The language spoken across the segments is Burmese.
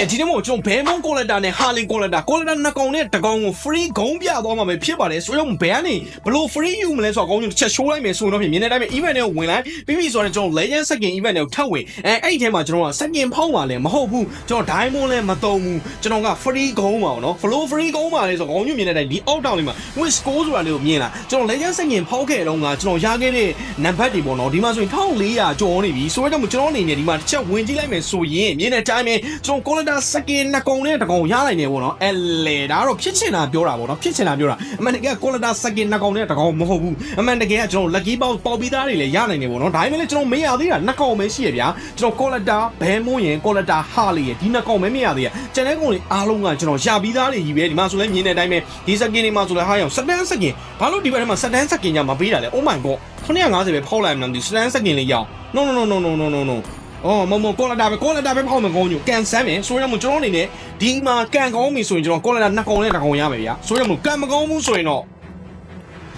ကဲဒီနေ့မို့ကျွန်တော်ဘဲမွန်ကောလက်တာနဲ့ဟာလင်ကောလက်တာကောလက်တာနှစ်ကောင်နဲ့တစ်ကောင်ကို free ဂုံးပြသွားမှာပဲဖြစ်ပါတယ်ဆိုတော့ဘဲကနေဘလို့ free ယူမလဲဆိုတော့အကောင်းကြီးတစ်ချက် show လိုက်မယ်ဆိုတော့ဖြစ်မြင်တဲ့အတိုင်းပဲ event တွေကိုဝင်လိုက်ပြီးပြီဆိုတော့ကျွန်တော် legend second event တွေကိုထပ်ဝင်အဲအဲ့ဒီထဲမှာကျွန်တော်က second ဖောက်ပါလဲမဟုတ်ဘူးကျွန်တော် diamond လဲမတုံဘူးကျွန်တော်က free ဂုံးပါတော့ flow free ဂုံးပါလဲဆိုတော့အကောင်းကြီးမြင်တဲ့အတိုင်းဒီအောက်တောင်လေးမှာ win score ဆိုတာလေးကိုမြင်လာကျွန်တော် legend second ဖောက်ခဲ့တော့ကကျွန်တော်ရခဲ့တဲ့နံပါတ်တွေပေါ့နော်ဒီမှာဆိုရင်1400ကျော်နေပြီဆိုတော့ကျွန်တော်အနေနဲ့ဒီမှာတစ်ချက်ဝင်ကြည့်လိုက်မယ်ဆိုရင်မြင်တဲ့အတိုင်းပဲကျွန်တော် collector တာစကင်နှစ်ကုံနဲ့တစ်ကုံရနိုင်တယ်ပေါ့နော်အဲလေဒါကတော့ဖြစ်ချင်တာပြောတာပေါ့နော်ဖြစ်ချင်တာပြောတာအမှန်တကယ်ကောလတာစကင်နှစ်ကုံနဲ့တစ်ကုံမဟုတ်ဘူးအမှန်တကယ်ကကျွန်တော် lucky box ပေါက်ပြီးသားတွေလည်းရနိုင်တယ်ပေါ့နော်ဒါပေမဲ့လည်းကျွန်တော်မရသေးတာနှစ်ကုံပဲရှိရဗျာကျွန်တော်ကောလတာဘဲမိုးရင်ကောလတာဟာလေဒီနှစ်ကုံပဲမရသေးရကျန်တဲ့ကုံတွေအားလုံးကကျွန်တော်ရပြီးသားတွေကြီးပဲဒီမှာဆိုလည်းမြင်တဲ့အတိုင်းပဲဒီစကင်တွေမှာဆိုလည်းဟာရောင်စတန်စကင်ဘာလို့ဒီဘက်ထဲမှာစတန်စကင်ညမပေးတာလဲ oh my god 950ပဲဖောက်လိုက်မှန်းဒီစတန်စကင်လေးရအောင် no no no no no no no အော်မမကောလာတာပဲကောလာတာပဲဖောက်မယ်ကောင်းညိုကန်ဆမ်းမယ်ဆိုရမို့ကျွန်တော်အနေနဲ့ဒီမှာကန်ကောင်းပြီဆိုရင်ကျွန်တော်ကောလာတာနှစ်ကောင်နဲ့တစ်ကောင်ရမယ်ဗျာဆိုရမို့ကန်မကောင်းဘူးဆိုရင်တော့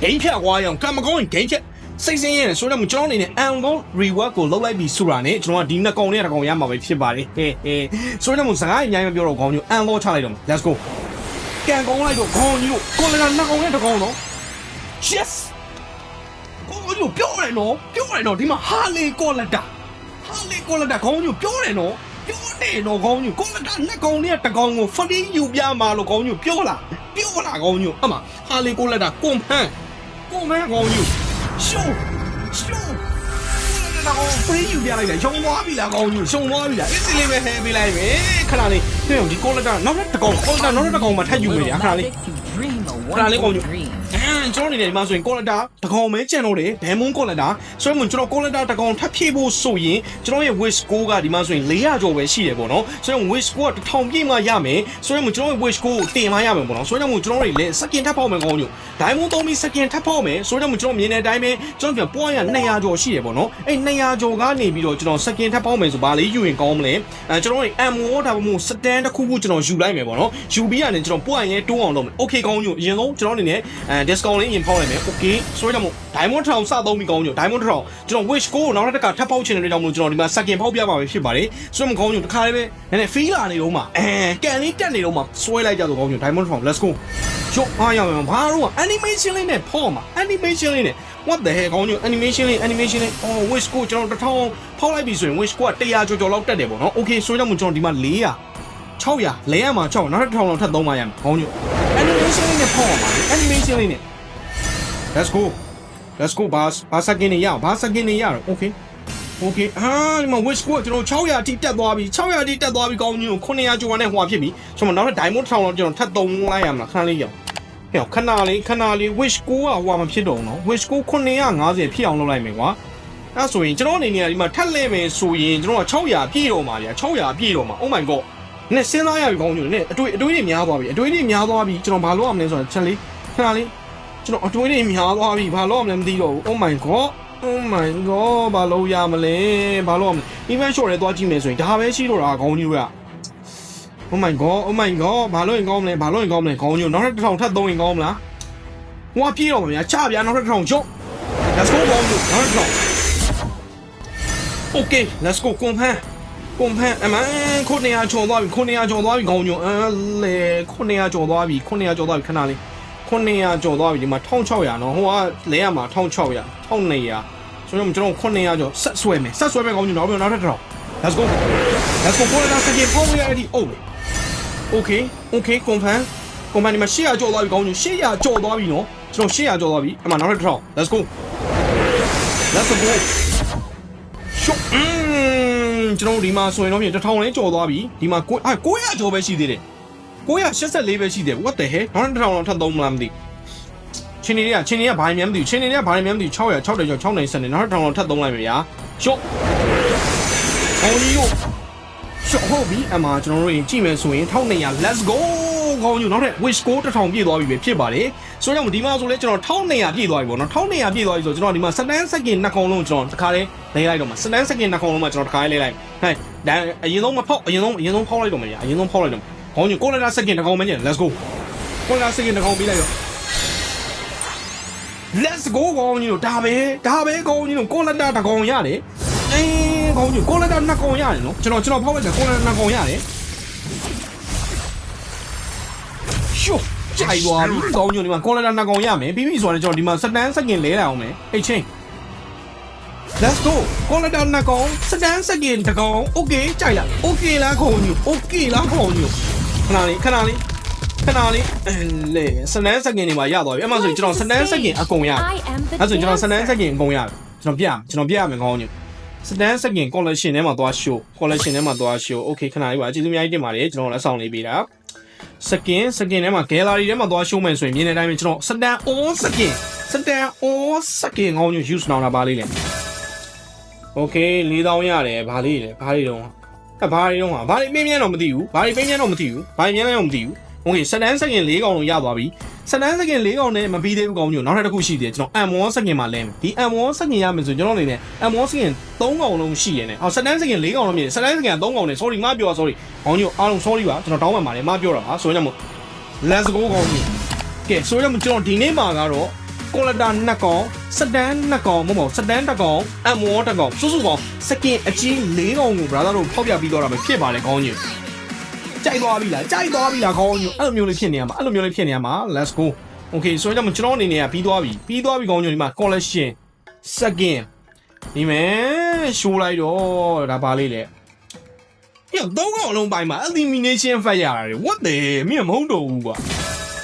ဂိမ်းဖြတ်သွားရအောင်ကန်မကောင်းရင်ဂိမ်းဖြတ်စိတ်ဆင်းရဲတယ်ဆိုတော့ကျွန်တော်အနေနဲ့ unlock reward ကိုလောက်လိုက်ပြီးဆိုတာနဲ့ကျွန်တော်ကဒီနှစ်ကောင်နဲ့တစ်ကောင်ရမှာပဲဖြစ်ပါတယ်ဟဲဟဲဆိုတော့မို့စကားအများကြီးမပြောတော့ကောင်းညို unlock ချလိုက်တော့ let's go ကန်ကောင်းလိုက်တော့ကောင်းညိုကောလာတာနှစ်ကောင်နဲ့တစ်ကောင်တော့ yes ကောင်းညိုပြောတယ်နော်ပြောတယ်နော်ဒီမှာဟာလေကောလာတာ ဟာလေကိုလတာခေါင်းညိုပြောတယ်နော်ပြောတယ်နော်ခေါင်းညိုကိုလတာနှစ်ကောင်နဲ့တစ်ကောင်ကိုဖရီးယူပြမှာလို့ခေါင်းညိုပြောလာပြောလာခေါင်းညိုအမဟာလေကိုလတာကွန်ဖန်ကွန်ဖန်ခေါင်းညိုရှုံးရှုံးကိုလတာကောင်ဖရီးယူပြလိုက်တယ်ရှုံသွားပြီလားခေါင်းညိုရှုံသွားပြီလားအစ်စီလေးပဲဟဲပေးလိုက်မယ်ခဏလေးဟဲ့ဒီကိုလတာနောက်တစ်ကောင်ကိုလတာနောက်တစ်ကောင်မှထပ်ယူမယ်ဗျာခဏလေးခဏလေးကောင်ညို အဲကျွန်တော်နေတယ်ဒီမှာဆိုရင်ကောလက်တာတကောင်မဲကျန်တော့တယ်ဘဲမွန်းကောလက်တာဆိုရင်ကျွန်တော်ကောလက်တာတကောင်ထပ်ဖြည့်ဖို့ဆိုရင်ကျွန်တော်ရဲ့ wish score ကဒီမှာဆိုရင်400ကျော်ပဲရှိတယ်ပေါ့နော်ဆိုရင် wish score က1000ပြည့်မှရမယ်ဆိုရင်ကျွန်တော်ရဲ့ wish score ကိုတင်မှရမယ်ပေါ့နော်ဆိုရင်ကျွန်တော်တွေလည်း second ထပ်ဖောက်မယ်ကောင်းညို diamond သုံးပြီး second ထပ်ဖောက်မယ်ဆိုရင်ကျွန်တော်မြင်တဲ့အတိုင်းပဲကျွန်တော်ပြန် point ရ200ကျော်ရှိတယ်ပေါ့နော်အဲ့200ကျော်ကနေပြီးတော့ကျွန်တော် second ထပ်ဖောက်မယ်ဆိုဘာလေးယူရင်ကောင်းမလဲအဲကျွန်တော်တွေ MO ဒါမှမဟုတ် stand တစ်ခုခုကျွန်တော်ယူလိုက်မယ်ပေါ့နော်ယူပြီးရတယ်ကျွန်တော် point ရဲတိုးအောင်လုပ်မယ် okay ကောင်းညိုအရင်ဆုံးကျွန်တော်အနေနဲ့အဲ discount လေးရင်ဖောက်လိုက်မယ် okay ဆိုတော့မို့ diamond ထောင်စသုံးပြီးကောင်းညို diamond ထောင်ကျွန်တော် wish ကိုနောက်တစ်ခါထပ်ဖောက်ချင်တဲ့အတွက်ကြောင့်မို့ကျွန်တော်ဒီမှာ second ဖောက်ပြပါမယ်ဖြစ်ပါတယ်ဆိုတော့မကောင်းညိုတစ်ခါလေးပဲနည်းနည်း feel လာနေတော့မှအဲကန်လေးတက်နေတော့မှဆွဲလိုက်ကြတော့ကောင်းညို diamond ထောင် let's go ရုပ်အားရအောင်ဘာလို့ animation လေးနဲ့ဖောက်မှာ animation လေးနဲ့ what the hell ကောင်းညို animation လေး animation လေး oh wish ကိုကျွန်တော်တစ်ထောင်ဖောက်လိုက်ပြီဆိုရင် wish ကိုက100ကျော်ကျော်လောက်တက်တယ်ပေါ့နော် okay ဆိုတော့မို့ကျွန်တော်ဒီမှာ400 600လဲရမှာ6နောက်တစ်ထောင်လောက်ထပ်သုံးပါရမှာခေါင်းညို animation လေးနဲ့ဖောက်အောင်ပါလေ animation လေးနဲ့ let's go let's go ဘာဘာစကင်းနေရအောင်ဘာစကင်းနေရအောင် okay okay အာဒီမှာ wish ကိုကျွန်တော်600အထိတက်သွားပြီ600အထိတက်သွားပြီကောင်းညို900ကျော်နဲ့ဟိုဟာဖြစ်ပြီဆိုတော့နောက်ထပ် diamond ထောင်လောက်ကျွန်တော်ထပ်သုံးလိုက်ရမှာခဏလေးရအောင်ဟဲ့ခဏလေးခဏလေး wish ကိုကဟိုဟာမဖြစ်တော့ဘူးနော် wish ကို950ဖြစ်အောင်လုပ်လိုက်မယ်ကွာအဲ့ဆိုရင်ကျွန်တော်အနေနဲ့ဒီမှာထပ်လဲမယ်ဆိုရင်ကျွန်တော်က600ပြည့်တော့မှာဗျာ600ပြည့်တော့မှာ oh my god နဲ့စဉ်းစားရပြီကောင်းညိုနဲ့အတွေ့အတွေ့တွေများသွားပြီအတွေ့တွေများသွားပြီကျွန်တော်ဘာလုပ်ရမလဲဆိုတော့ချက်လေးခဏလေး ကျွန်တော်အတွေ့တွေများသွားပြီဘာလုပ်ရမလဲမသိတော့ဘူး oh my god oh my god ဘာလုပ်ရမလဲဘာလုပ်ရမလဲ event short တွေသွားကြည့်မယ်ဆိုရင်ဒါပဲရှိတော့တာကောင်းညိုက oh my god oh my god ဘာလုပ်ရင်ကောင်းမလဲဘာလုပ်ရင်ကောင်းမလဲကောင်းညိုနောက်တစ်ထောင်ထပ်သုံးရင်ကောင်းမလားဟိုကပြေးတော့မှာဗျာချဗျာနောက်တစ်ထောင်ချုပ် let's go ကောင်းညိုနောက်တစ်ထောင် okay let's go ကွန်ဖန်ကွန်ဖန်အမန်ခုနေရကျော်သွားပြီခုနေရကျော်သွားပြီခေါင်းညွန်အဲလေခုနေရကျော်သွားပြီခုနေရကျော်သွားပြီခဏလေး ခုနေရကျော်သွားပြီဒီမှာ1600နော်ဟိုကလဲရမှာ1600 1200ဆိုတော့ကျွန်တော်ခုနေရကျော်ဆက်ဆွဲမယ်ဆက်ဆွဲမယ်ခေါင်းညွန်နောက်ပြီးနောက်ထပ်တစ်ထောင် let's go let's go ကိုလာစကေပေါင်းရတဲ့ oh okay okay ကွန်ဖန်ကွန်ဖန်ဒီမှာ800ကျော်သွားပြီခေါင်းညွန်800ကျော်သွားပြီနော်ကျွန်တော်800ကျော်သွားပြီအမနောက်ထပ်တစ်ထောင် let's go let's go ရှုပ်อืมကျွန်တော်ဒီမှာဆိုရင်တော့ပြင်တစ်ထောင်လဲကြော်သွားပြီဒီမှာကိုအာ900ကျော်ပဲရှိသေးတယ် 984ပဲရှိတယ် what the hell နောက်တစ်ထောင်လောက်ထပ်သုံးမလားမသိချင်းနေရချင်းနေရဘာမှမသိဘူးချင်းနေရဘာမှမသိဘူး600 600ကျော်6နိုင်စနေနောက်တစ်ထောင်လောက်ထပ်သုံးလိုက်မယ်ဗျာရှုပ်အောင်ကြီးကိုရှုပ်ဟုတ်ပြီအမှကျွန်တော်တို့ရင်ကြည့်မယ်ဆိုရင်1200 let's go ကောင်းညနောက်ထပ် wish score 1000ပြည့်သွားပြီပဲဖြစ်ပါတယ်ဆိုတော့ဒီမှာဆိုလဲကျွန်တော်1200ပြည့်သွားပြီပေါ့နော်1200ပြည့်သွားပြီဆိုကျွန်တော်ဒီမှာ stand second နှစ်ကောင်လုံးကျွန်တော်တခါလေးလဲလိုက်တော့မှာ stand second နှစ်ကောင်လုံးမှာကျွန်တော်တခါလေးလဲလိုက်ဟဲ့ဒါအရင်ဆုံးမဖောက်အရင်ဆုံးအရင်ဆုံးဖောက်လိုက်တော့မှာအရင်ဆုံးဖောက်လိုက်တော့ ခေါင်းညကိုလာ second တစ်ကောင်မင်း let's go ကိုလာ second တစ်ကောင်ပြီးလိုက်ရော let's go ကောင်းကြီးတို့ဒါပဲဒါပဲကောင်းကြီးတို့ကိုလာတာတစ်ကောင်ရတယ်အေးကောင်းကြီးကိုလာတာနှစ်ကောင်ရတယ်နော်ကျွန်တော်ကျွန်တော်ဖောက်လိုက်တယ်ကိုလာတာနှစ်ကောင်ရတယ်ရှို့ကြိုက်သွားပြီကောင်းညိုဒီမှာကော်လတာနှစ်ကောင်ရမယ်ပြီးပြီဆိုတော့ကျွန်တော်ဒီမှာစတန်စကင်လဲလာအောင်မယ်အိတ်ချင်း Let's go ကော်လတာနှစ်ကောင်စတန်စကင်တစ်ကောင် Okay ကြိုက်လား Okay လားခေါင်းညို Okay လားခေါင်းညို ခဏလေးခဏလေးခဏလေးအဲလေစတန်စကင်တွေမှာရသွားပြီအဲ့မှာဆိုရင်ကျွန်တော်စတန်စကင်အကုန်ရ I am the အဲ့ဆိုကျွန်တော်စတန်စ dancer. ကင်အကုန်ရတယ်ကျွန်တော်ပြရမယ်ကျွန်တော်ပြရမယ်ခေါင်းညိုစတန်စကင် collection ထဲမှာသွား show collection ထဲမှာသွား show okay ခဏလေးပါကျေးဇူးအများကြီးတင်ပါတယ်ကျွန်တော်လက်ဆောင်လေးပေးတာစကင်စကင်ထဲမှာ gallery ထဲမှာသွား show မယ်ဆိုရင်မြင်တဲ့အတိုင်းပဲကျွန်တော်စတန် all စကင်စတန် all စကင်ခေါင်းညို use နောင်တာပါလေးလေ okay 4000ရတယ်ဘာလေးလဲဘာလေးတော့ အဘာလေးတော့ဘာလေးပြင်းပြင်းတော့မသိဘူးဘာလေးပြင်းပြင်းတော့မသိဘူးဘာပြင်းပြင်းတော့မသိဘူး okay စတန်စကင်၄កောင်လုံးရသွားပြီစတန်စကင်၄កောင်နဲ့မပြီးသေးဘူးကောင်းညိုနောက်ထပ်တစ်ခုရှိသေးတယ်ကျွန်တော် M1 စကင်မှာလဲမယ်ဒီ M1 စကင်ရမယ်ဆိုကျွန်တော်အနေနဲ့ M1 စကင်၃កောင်လုံးရှိရတယ်အော်စတန်စကင်၄កောင်လုံးမြင်စတန်စကင်၃កောင်နဲ့ sorry မပြော sorry ကောင်းညိုအားလုံး sorry ပါကျွန်တော်တောင်းပန်ပါတယ်မပြောတာပါဆိုရင်တော့ let's go ကောင်းညိုကဲဆိုရင်တော့ကျွန်တော်ဒီနေ့မှာကတော့ ကော်လတာနှစ်ကောင်စတန်နှစ်ကောင်မဟုတ်ပါဘူးစတန်တစ်ကောင် M1 တစ်ကောင်စုစုပေါင်းစကင်အကြီး၄កောင်ကို brother တို့ဖောက်ပြပြီးတော့တာပဲဖြစ်ပါလေကောင်းညိုကြိုက်သွားပြီလားကြိုက်သွားပြီလားခေါင်းညိုအဲ့လိုမျိုးလေးဖြစ်နေရမှာအဲ့လိုမျိုးလေးဖြစ်နေရမှာ let's go okay ဆိုတော့ကျွန်တော်အနေနဲ့ကပြီးသွားပြီပြီးသွားပြီခေါင်းညိုဒီမှာ collection second ဒီမဲ့ရှိုးလိုက်တော့ဒါပါလေးလေညတော့ကောင်းလုံးပိုင်းမှာ elimination ဖတ်ရတာလေ what the မင်းမဟုတ်တော့ဘူးကွာ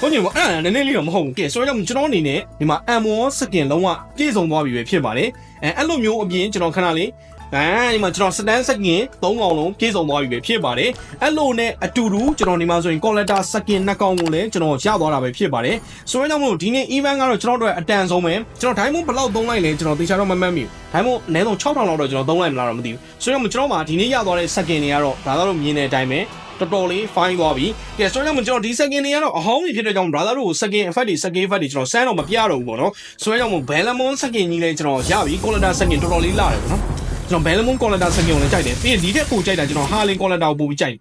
ခေါင်းညိုကအဲ့ဒါနည်းနည်းလေးတော့မဟုတ်ဘူးကဲဆိုတော့ကျွန်တော်အနေနဲ့ဒီမှာ M1 second လုံးဝပြည့်စုံသွားပြီပဲဖြစ်ပါတယ်အဲအဲ့လိုမျိုးအပြင်ကျွန်တော်ခဏလေးအဲဒီမှာကျွန်တော်စတန်စကင်၃កောင်လုံးပြည့်စုံသွားပြီပဲဖြစ်ပါတယ်အဲ့လိုနဲ့အတူတူကျွန်တော်ဒီမှာဆိုရင် collector စကင်နှစ်កောင်ကိုလည်းကျွန်တော်ရသွားတာပဲဖြစ်ပါတယ်ဆိုတော့ကြောင့်မလို့ဒီနေ့ event ကတော့ကျွန်တော်တို့အတန်ဆုံးပဲကျွန်တော် diamond ဘယ်လောက်သုံးလိုက်လဲကျွန်တော်သေချာတော့မမှတ်မိဘူး diamond အနည်းဆုံး6000လောက်တော့ကျွန်တော်သုံးလိုက်မလားတော့မသိဘူးဆိုတော့ကျွန်တော်မှာဒီနေ့ရသွားတဲ့စကင်တွေကတော့ဒါသာတော့မြင်တဲ့အတိုင်းပဲ တော်တော်လေး fine သွားပြီ။ကဲဆိုတော့ကျွန်တော်ဒီ second တွေကတော့အဟောင်းကြီးဖြစ်တဲ့ကြောင့် brother တို့ကို second effect တွေ second effect တွေကျွန်တော်စမ်းတော့မပြတော့ဘူးပေါ့နော်။ဆိုတော့ကျွန်တော် Bellamon second ကြီးလဲကျွန်တော်ရပြီ Collector second တော်တော်လေးလာတယ်ပေါ့နော်။ကျွန်တော် Bellamon Collector second ကိုလည်းကြိုက်တယ်။ပြီးရင်ဒီထက်ပိုကြိုက်တာကျွန်တော် Harley Collector ကိုပိုပြီးကြိုက်တယ်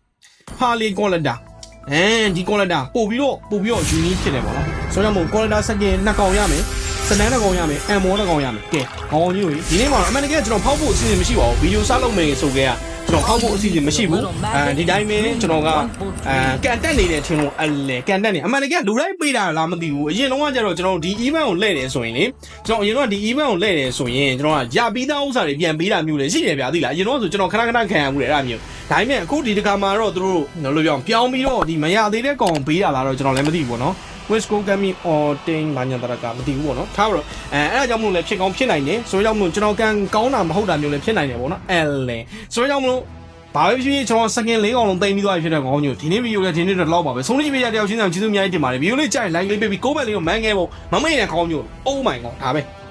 ။ Harley Collector အဲဒီ Collector ပို့ပြီးတော့ပို့ပြီးတော့ unique ဖြစ်တယ်ပေါ့နော်။ဆိုတော့မို့ Collector second နှစ်ကောင်ရမယ်။စနန်းတစ်ကောင်ရမယ်။ M1 တစ်ကောင်ရမယ်။ကဲခေါင်းကြီးကိုဒီနေ့မှာအမှန်တကယ်ကျွန်တော်ဖောက်ဖို့အစီအစဉ်မရှိပါဘူး။ဗီဒီယိုစလုပ်မယ်ဆိုခဲ့ရ ကျွန်တော်ဖောက်ဖို့အစီအစဉ်မရှိဘူး။အဲဒီတိုင်းပဲကျွန်တော်ကအဲကန်တက်နေတယ်ထင်လို့အလဲကန်တက်နေအမှန်တကယ်လူတိုင်းပေးတာလားမသိဘူး။အရင်တော့ကကျတော့ကျွန်တော်ဒီ event ကိုလှည့်တယ်ဆိုရင်လေကျွန်တော်အရင်တော့ဒီ event ကိုလှည့်တယ်ဆိုရင်ကျွန်တော်ကရပြီးသားဥစ္စာတွေပြန်ပေးတာမျိုးလေရှိတယ်ဗျာသိလား။အရင်တော့ဆိုကျွန်တော်ခဏခဏခံရမှုတယ်အဲ့ဒါမျိုး။ဒါပေမဲ့အခုဒီတစ်ခါမှာတော့သူတို့ဘယ်လိုပြောအောင်ပြောင်းပြီးတော့ဒီမရသေးတဲ့ကောင်ပေးတာလားတော့ကျွန်တော်လည်းမသိဘူးပေါ့နော်။ West Coast Gaming Orting ဘာညာတရကမသိဘူးပေါ့နော်ထားပါတော့အဲအဲ့ဒါကြောင့်မလို့လည်းဖြစ်ကောင်းဖြစ်နိုင်တယ်ဆိုတော့ကြောင့်မလို့ကျွန်တော်ကန်ကောင်းတာမဟုတ်တာမျိုးလည်းဖြစ်နိုင်တယ်ပေါ့နော်အဲလေဆိုတော့ကြောင့်မလို့ဘာပဲဖြစ်ဖြစ်ကျွန်တော်စကင်လေးကောင်လုံးတိမ်ပြီးသွားပြီဖြစ်တဲ့ကောင်းညိုဒီနေ့ဗီဒီယိုလည်းဒီနေ့တော့လောက်ပါပဲဆုံးဖြတ်ပြရတဲ့ယောက်ချင်းဆောင်ကျေးဇူးအများကြီးတင်ပါတယ်ဗီဒီယိုလေးကြိုက် like လေးပေးပြီးကိုယ့်ဘက်လေးကိုမန်းခဲ့ဖို့မမေ့နဲ့ကောင်းညို Oh my god ဒါပဲ